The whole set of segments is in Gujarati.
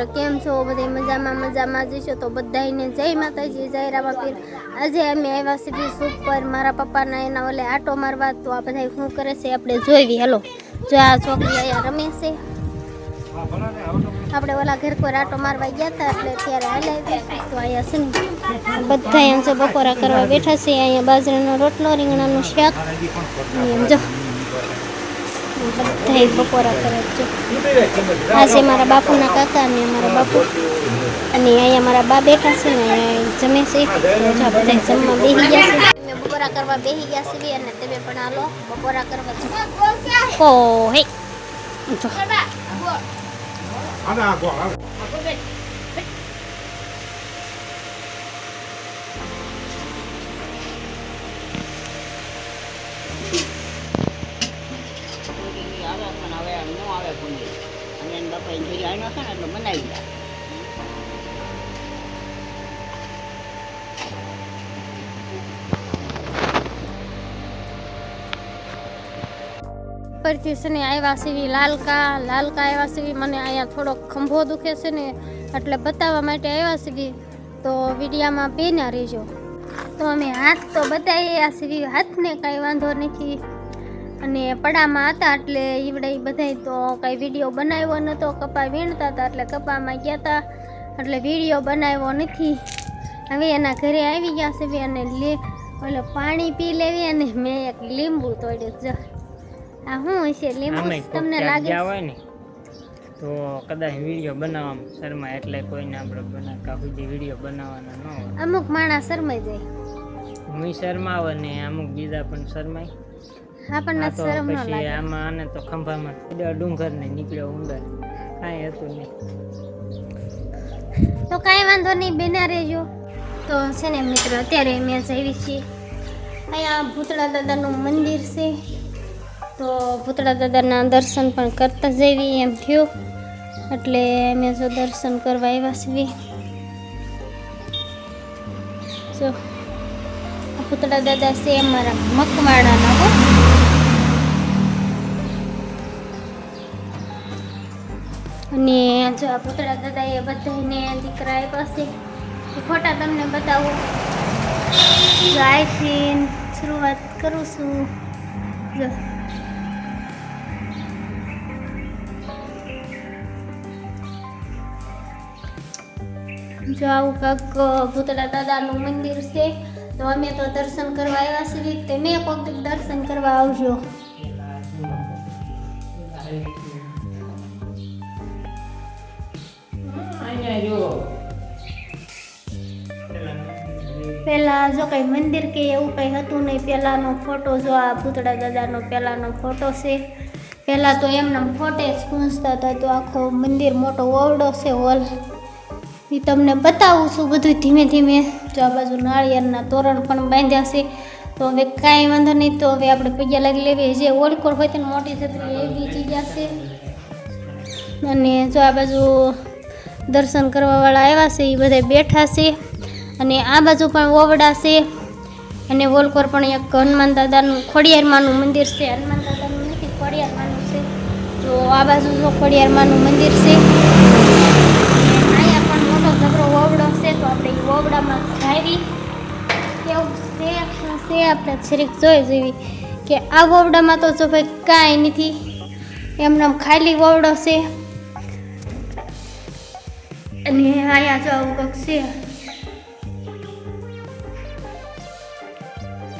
મિત્રો કેમ છો? બધા મજામાં મજામાં જઈશો તો બધાને જય માતાજી, જય રામા પીર. આજે અમે આવ્યા છીએ સુપર. મારા પપ્પાના એના ઓલે આટો મારવા. તો આ બધા શું કરે છે? આપણે જોઈવી હાલો. જો આ છોકરી અહીંયા રમે છે. આપણે ઓલા ઘર પર આટો મારવા ગયા હતા, એટલે ત્યારે હાલ્યા તો અહીંયા છે ને બધા એમ છે બપોરા કરવા બેઠા છે. અહીંયા બાજરાનો રોટલો, રીંગણાનું શાક. એમ જો. બધા બપોરા કરે છે. આ છે મારા બાપુના કાકા અને મારા બાપુ અને અહીંયા મારા બા બેઠા છે ને જમે છે. બધા જમવા બેસી ગયા છે. બપોરા કરવા બેસી ગયા છીએ અને તમે પણ આલો બપોરા કરવા ઓ હે પણ ન આવે પૂરી અને એના બાપા ઇન્જરી આવ્યો છે ને એટલે બનાવી દે. પરથી છે ને આવ્યા સીવી લાલકા લાલકા આવ્યા સીવી. મને અહીંયા થોડો ખંભો દુખે છે ને, એટલે બતાવવા માટે આવ્યા સીવી. તો વિડીયામાં બેના રહેજો. તો અમે હાથ તો બતાવ્યા સીવી હાથને કાંઈ વાંધો નથી. અને પડામાં હતા એટલે ઈવડે બધાય તો કાંઈ વીડિયો બનાવ્યો નહોતો કપા વીણતા હતા એટલે કપામાં ગયા હતા એટલે વીડિયો બનાવ્યો નથી. હવે એના ઘરે આવી ગયા છે અને લે ઓલો પાણી પી લેવી અને મેં એક લીંબુ તોડ્યું. જો આ શું હશે? લીંબુ તમને લાગે? હોય ને તો કદાચ વીડિયો બનાવવામાં શર્મા એટલે કોઈને આપણે બનાવતા સુધી વીડિયો બનાવવાના ન અમુક માણસ શરમાઈ જાય. હું શર્માવ ને અમુક બીજા પણ શરમાય. આપણને શરમ ન લાગે. આમાં આને તો ખંભામાં ડુંગર ને નીકળ્યો ઉંદર. કાંઈ હતું નહીં. તો કાંઈ વાંધો નહીં બેના રહેજો. તો છે ને મિત્રો અત્યારે અમે જઈએ છીએ. અહીંયા ભૂતળા દાદાનું મંદિર છે. તો ભૂતળા દાદાના દર્શન પણ કરતા જઈએ એમ થયું. એટલે અમે જો દર્શન કરવા આવ્યા છીએ. જો આ ભૂતળા દાદા છે અમારા મકવાડાના હો. અને જો આ પૂતળા દાદા એ બધાને દીકરા આપ્યા છે, એ ફોટા તમને બતાવું. અહીંથી શરૂઆત કરું છું. જો. આવું કાંક ભૂતળા દાદાનું મંદિર છે, તો અમે તો દર્શન કરવા આવ્યા છીએ તમે કોઈક દર્શન કરવા આવજો. પહેલા જો કઈ મંદિર કે એવું કઈ હતું નહીં પહેલાંનો ફોટો જો આ પૂતળા દાદાનો પહેલાંનો ફોટો છે પહેલાં તો એમના ફોટે જ પૂંછતા હતા તો આખો મંદિર મોટો ઓરડો છે હોલ એ તમને બતાવું છું બધું ધીમે ધીમે જો આ બાજુ નાળિયેરના તોરણ પણ બાંધ્યા છે તો હવે કાંઈ વાંધો નહીં તો હવે આપણે પૈયા લાગી લેવી જે ઓળખોળ હોય તેને મોટી છત્રી એવી ગયા છે અને જો આ બાજુ દર્શન કરવાવાળા આવ્યા છે એ બધા બેઠા છે. અને આ બાજુ પણ ઓવડા છે. અને વોલકોર પણ એક હનુમાન દાદાનું, ખોડિયારમાંનું મંદિર છે. હનુમાન દાદાનું નથી, ખોડિયારમાંનું છે. તો આ બાજુ જો ખોડિયારમાંનું મંદિર છે. અહીંયા પણ મોટો જબરો ઓવડો છે, તો આપણે એ ઓવડામાં જાવી. કેવું છે છે, આપણે છરીક જોઈ જેવી કે આ ઓવડામાં તો જો ભાઈ કાંઈ નથી. એમને ખાલી ઓવડો છે. અને અહીંયા જો આવું કંઈક છે.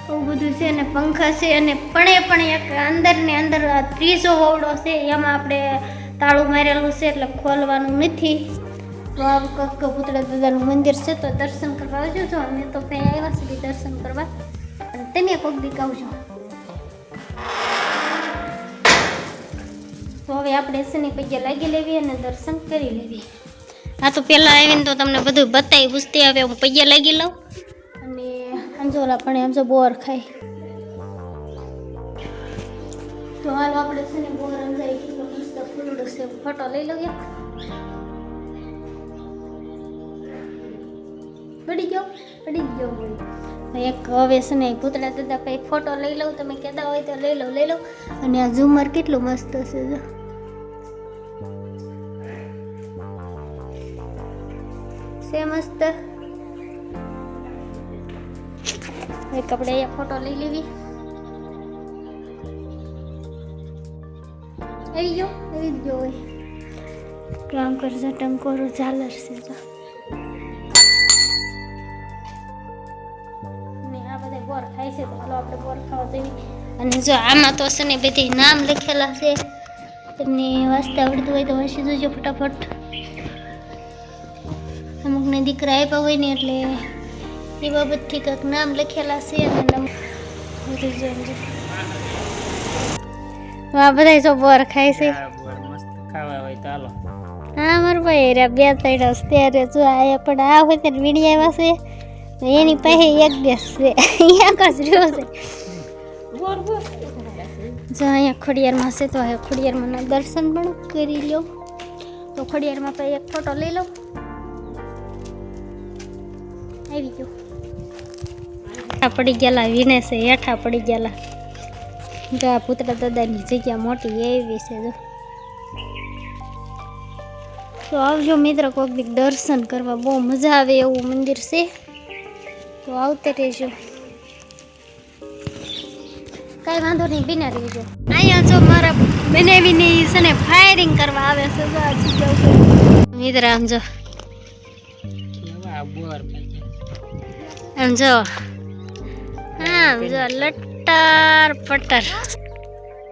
આવું બધું છે અને પંખા છે અને પણ પણ એક અંદર અંદર આ ત્રીજો ઓવડો છે, એમાં આપણે તાળું મારેલું છે એટલે ખોલવાનું નથી. તો આવું કંઈક પૂતળા દાદાનું મંદિર છે, તો દર્શન કરવા આવજો. જો અમે તો ત્યાં આવ્યા સુધી દર્શન કરવા. અને તમે કોઈક દીક આવજો. તો હવે આપણે શનિ પૈયા લાગી લેવી અને દર્શન કરી લેવી. હા, તો પહેલાં આવીને તો તમને બધું બતાવી પૂછતી હવે હું પૈયા લાગી લઉં. અને અંજોલા પણ એમ જો બોર ખાય. તો હાલ આપણે છે ને બોર અંજાઈ કિલો મસ્ત ફૂલડું છે, ફોટો લઈ લઉં એક. પડી ગયો પડી ગયો એક હવે છે ને પૂતળા દાદા કંઈ ફોટો લઈ લઉં, તમે કહેતા હોય તો લઈ લઉં લઈ લઉં. અને આ ઝુમર કેટલું મસ્ત છે જો. છે મસ્ત. એક આપણે અહીંયા ફોટો લઈ લેવી. આવી ગયો? આવી ગયો હોય. કામ કરજો, ટંકોરો ઝાલર છે તો. બોર ખાય છે તો હાલો આપણે બોર ખાવા જઈએ. અને જો આમાં તો છે ને બધી નામ લખેલા છે. તમને વાંચતા આવડતું હોય તો વાંચી જોજો ફટાફટ. અમુકને દીકરા આપ્યા હોય ને એટલે એ બાબતથી કંઈક નામ લખેલા છે અને નમ- બધું જો બોર ખાય છે. આ બોર મસ્ત ખાવા હોય તો હાલો. હા મારું ભાઈ રે બે ત્રણ અત્યારે ત્યારે જો આયા પણ આ હોય ત્યારે વીણી આવ્યા છે. એની પાસે એક બેસ છે. એક જ રહ્યો છે. જો અહીંયા ખોડિયારમાં છે તો અહીંયા ખોડિયારમાં દર્શન પણ કરી લો તો ખોડિયારમાં પછી એક ફોટો લઈ લઉં આવી ગયો. પડી ગયેલા વિને છે હેઠા પડી ગયેલા. જો પુત્ર દાદાની જગ્યા મોટી એવી છે, જો. તો આવજો મિત્ર કોઈક દીક દર્શન કરવા. બહુ મજા આવે એવું મંદિર છે. તો આવતે રહેજો. કાંઈ વાંધો નહીં, બિના રહેજો. અહીંયા જો મારા બનાવીની છે ને ફાયરિંગ કરવા આવે છે, જો આ મિત્ર, આમ જો. બોર આમ જો. આમ જો લટ્ટર પટ્ટર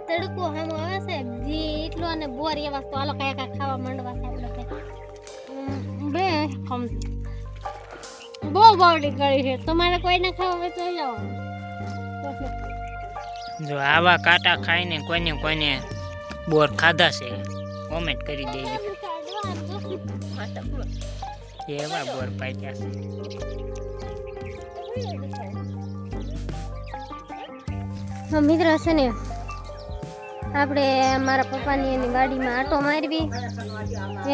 તડકો હામો આવે છે જી એટલો અને બોર એવા તો આલો કયા કયા ખાવા માંડવા છે આપણે. બે ખમ બહુ બાવડી કરી છે. તમારે કોઈને ખાવા હોય તો જાઓ જો આવા કાંટા ખાઈને કોઈને કોઈને બોર ખાધા છે કોમેન્ટ કરી દેજો. એવા બોર પાક્યા છે. હા મિત્ર છે ને, આપણે મારા પપ્પાની એની વાડીમાં આટો મારવી.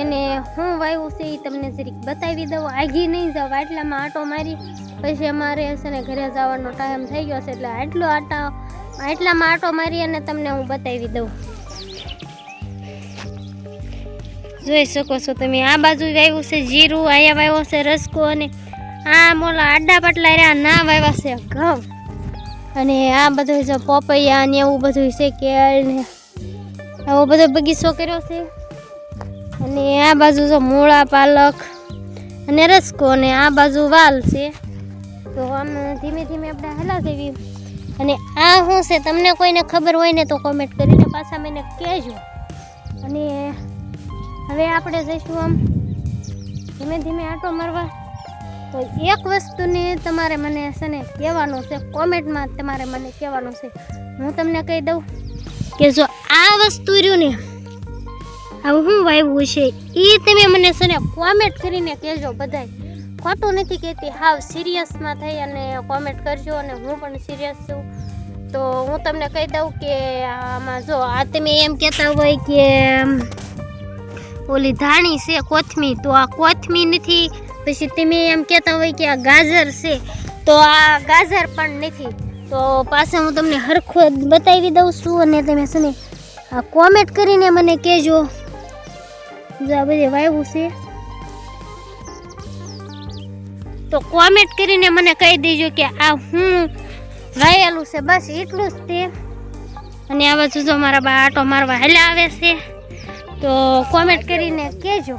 એને હું વાવ્યું છે એ તમને જરીક બતાવી દઉં. આગી નહીં જાઉં આટલામાં આટો મારી. પછી અમારે છે ને ઘરે જવાનો ટાઈમ થઈ ગયો છે, એટલે આટલો આટા, આટલામાં આટો મારી અને તમને હું બતાવી દઉં. જોઈ શકો છો તમે, આ બાજુ વાવ્યું છે, જીરું આયા વાવ્યો છે, રસકો અને આ મોલા આડા પાટલા રહ્યા, ના વાવ્યા છે, ઘઉં. અને આ બધું છે પોપૈયા ને એવું બધું છે કેળ ને આવો બધો બગીચો કર્યો છે. અને આ બાજુ છે મૂળા પાલક અને રસકો અને આ બાજુ વાલ છે. તો આમ ધીમે ધીમે આપણે હલા દેવી. અને આ શું છે, તમને કોઈને ખબર હોય ને તો કોમેન્ટ કરીને પાછા મને કહેજો. અને હવે આપણે જઈશું આમ ધીમે ધીમે આટો મારવા. તો એક વસ્તુને તમારે મને છે ને કહેવાનું છે, કોમેન્ટમાં તમારે મને કહેવાનું છે. હું તમને કહી દઉં કે જો આ વસ્તુ રહ્યું ને, હવે હું વાવ્યું છે એ તમે મને છે ને કોમેન્ટ કરીને કહેજો બધાય. ખોટું નથી કહેતી, હાવ સિરિયસમાં થઈ અને કોમેન્ટ કરજો અને હું પણ સિરિયસ છું. તો હું તમને કહી દઉં કે આમાં જો, આ તમે એમ કહેતા હોય કે, ઓલી ધાણી છે કોથમી તો આ કોથમી નથી પછી તમે એમ કહેતા હોય કે આ ગાજર છે, તો આ ગાજર પણ નથી. તો પાછા હું તમને હરખો બતાવી દઉં છું અને તમે છે ને કોમેન્ટ કરીને મને કહેજો. જો આ બધે વાવ્યું છે. તો કોમેન્ટ કરીને મને કહી દેજો કે આ હું વાયેલું છે, બસ એટલું જ તે. અને આ બાજુ જો મારા બા આટો મારવા હેલા આવે છે, તો કોમેન્ટ કરીને કહેજો.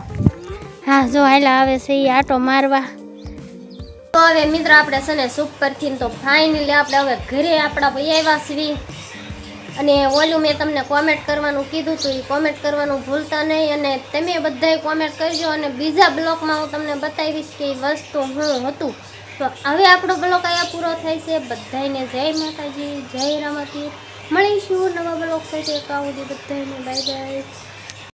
હા, જો હાલા આવે છે એ આટો મારવા. તો હવે મિત્ર આપણે છે ને સુપરથી તો ફાઇનલી આપણે હવે ઘરે આપણા ભાઈ આવ્યા છીએ. અને ઓલું મેં તમને કોમેન્ટ કરવાનું કીધું હતું એ કોમેન્ટ કરવાનું ભૂલતા નહીં અને તમે બધાએ કોમેન્ટ કરજો અને બીજા બ્લોકમાં હું તમને બતાવીશ કે એ વસ્તુ હું હતું. તો હવે આપણો બ્લોક અહીંયા પૂરો થાય છે. બધાને જય માતાજી, જય રામાજી મળીશું નવા બ્લોક સાથે. કાવું બધાને બાય બાય